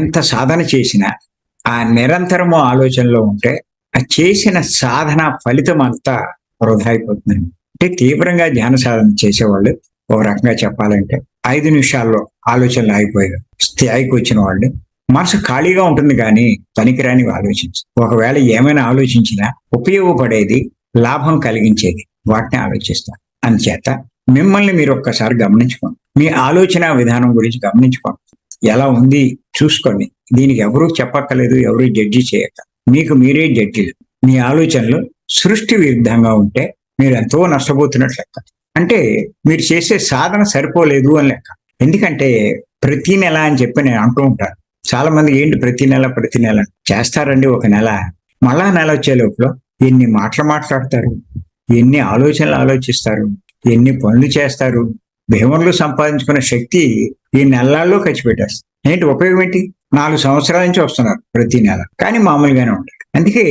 ఎంత సాధన చేసినా ఆ నిరంతరము ఆలోచనలో ఉంటే ఆ చేసిన సాధన ఫలితం అంతా వృధా అయిపోతుంది అంటే తీవ్రంగా ధ్యాన సాధన చేసేవాళ్ళు ఓ రకంగా చెప్పాలంటే ఐదు నిమిషాల్లో ఆలోచనలు ఆగిపోయారు స్థాయికి వచ్చిన వాళ్ళు మనసు ఖాళీగా ఉంటుంది కానీ పనికిరాని ఆలోచించు ఒకవేళ ఏమైనా ఆలోచించినా ఉపయోగపడేది లాభం కలిగించేది వాటిని ఆలోచిస్తారు. అందుచేత మిమ్మల్ని మీరు ఒక్కసారి గమనించుకోండి. మీ ఆలోచన విధానం గురించి గమనించుకోండి. ఎలా ఉంది చూసుకోండి దీనికి ఎవరూ చెప్పక్కర్లేదు ఎవరు జడ్జి చేయక మీకు మీరే జడ్జిలు మీ ఆలోచనలు సృష్టి విరుద్ధంగా ఉంటే మీరు ఎంతో నష్టపోతున్నట్లు లెక్క. అంటే మీరు చేసే సాధన సరిపోలేదు అని లెక్క. ఎందుకంటే ప్రతి నెల అని చెప్పి నేను అంటూ ఉంటాను. చాలా మంది ఏంటి ప్రతి నెల ప్రతి నెల? చేస్తారండి ఒక నెల. మళ్ళా నెల వచ్చే లోపల ఎన్ని మాటలు మాట్లాడతారు? ఎన్ని ఆలోచనలు ఆలోచిస్తారు? ఎన్ని పనులు చేస్తారు? భీమన్లు సంపాదించుకున్న శక్తి ఈ నెలల్లో ఖర్చు పెట్టేస్తారు ఏంటి ఉపయోగం ఏంటి? నాలుగు సంవత్సరాల నుంచి వస్తున్నారు ప్రతి నెల. కానీ మామూలుగానే ఉంటారు. అందుకే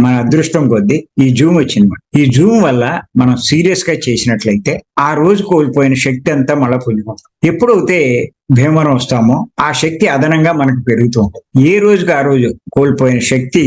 మన అదృష్టం కొద్దీ ఈ జూమ్ వచ్చింది ఈ జూమ్ వల్ల మనం సీరియస్గా చేసినట్లయితే ఆ రోజు కోల్పోయిన శక్తి అంతా మళ్ళీ పొందుకుంటాం ఎప్పుడైతే భీమవరం వస్తామో ఆ శక్తి అదనంగా మనకు పెరుగుతూ ఉంటుంది. ఏ రోజుకి ఆ రోజు కోల్పోయిన శక్తి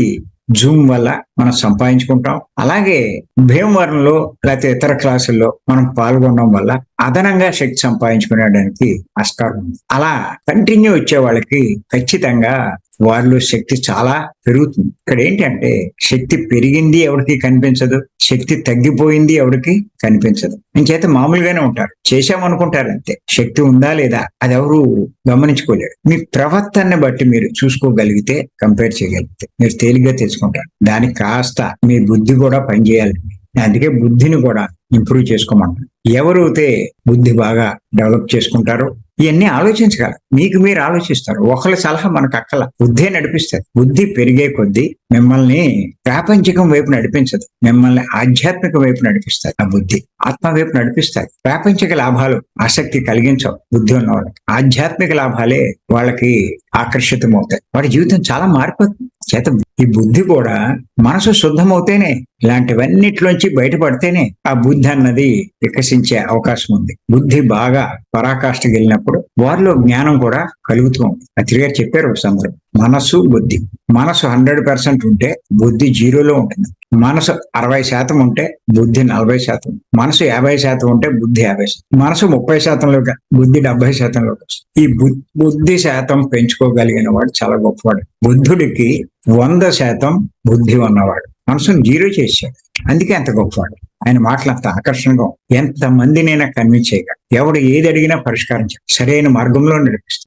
జూమ్ వల్ల మనం సంపాదించుకుంటాం. అలాగే భీమవరంలో లేకపోతే ఇతర క్లాసుల్లో మనం పాల్గొనడం వల్ల అదనంగా శక్తి సంపాదించుకునేడానికి ఆస్కారం ఉంది అలా కంటిన్యూ వచ్చే వాళ్ళకి ఖచ్చితంగా వారిలో శక్తి చాలా పెరుగుతుంది. ఇక్కడ ఏంటంటే శక్తి పెరిగింది ఎవరికి కనిపించదు శక్తి తగ్గిపోయింది ఎవరికి కనిపించదు. ఇంచేత మామూలుగానే ఉంటారు. చేశామనుకుంటారు అంతే శక్తి ఉందా లేదా? అది ఎవరు గమనించుకోలేరు. మీ ప్రవర్తనని బట్టి మీరు చూసుకోగలిగితే కంపేర్ చేయగలిగితే మీరు తేలిగ్గా తెచ్చుకుంటారు దానికి కాస్త మీ బుద్ధి కూడా పనిచేయాలి. అందుకే బుద్ధిని కూడా ఇంప్రూవ్ చేసుకోమంటారు. ఎవరైతే బుద్ధి బాగా డెవలప్ చేసుకుంటారో ఇవన్నీ ఆలోచించగలరు మీకు మీరు ఆలోచిస్తారు. ఒకళ్ళ సలహా మనకు అక్కల. బుద్ధే నడిపిస్తారు బుద్ధి పెరిగే కొద్దీ మిమ్మల్ని ప్రాపంచికం వైపు నడిపించదు. మిమ్మల్ని ఆధ్యాత్మిక వైపు నడిపిస్తారు ఆ బుద్ధి. ఆత్మ వైపు నడిపిస్తాయి ప్రాపంచిక లాభాలు ఆసక్తి కలిగించవు బుద్ధి ఉన్న వాళ్ళకి ఆధ్యాత్మిక లాభాలే వాళ్ళకి ఆకర్షితం అవుతాయి వాడి జీవితం చాలా మారిపోతుంది. చేత ఈ బుద్ధి కూడా మనసు శుద్ధమవుతేనే ఇలాంటివన్నిట్లోంచి బయటపడితేనే ఆ బుద్ధి అన్నది వికసించే అవకాశం ఉంది. బుద్ధి బాగా పరాకాష్ఠకి వెళ్ళినప్పుడు వారిలో జ్ఞానం కూడా కలుగుతూ ఉంది. అతిరి గారు చెప్పారు ఒక సందర్భం. మనసు బుద్ధి. మనసు హండ్రెడ్ పర్సెంట్ ఉంటే బుద్ధి జీరోలో ఉంటుంది. మనసు అరవై శాతం ఉంటే బుద్ధి నలభై శాతం. మనసు యాభై శాతం ఉంటే బుద్ధి యాభై శాతం. మనసు ముప్పై శాతంలోకి బుద్ధి డెబ్బై శాతంలోకి వస్తుంది. ఈ బుద్ధి శాతం పెంచుకోగలిగిన వాడు చాలా గొప్పవాడు. బుద్ధుడికి వంద శాతం బుద్ధి ఉన్నవాడు. మనసును జీరో చేశాడు. అందుకే అంత గొప్పవాడు. ఆయన మాటలు అంత ఆకర్షణగా ఎంత మందినైనా కన్విన్స్ చేయగలను? ఎవడు ఏది అడిగినా పరిష్కారం చేయాలి సరైన మార్గంలో నడిపిస్తాను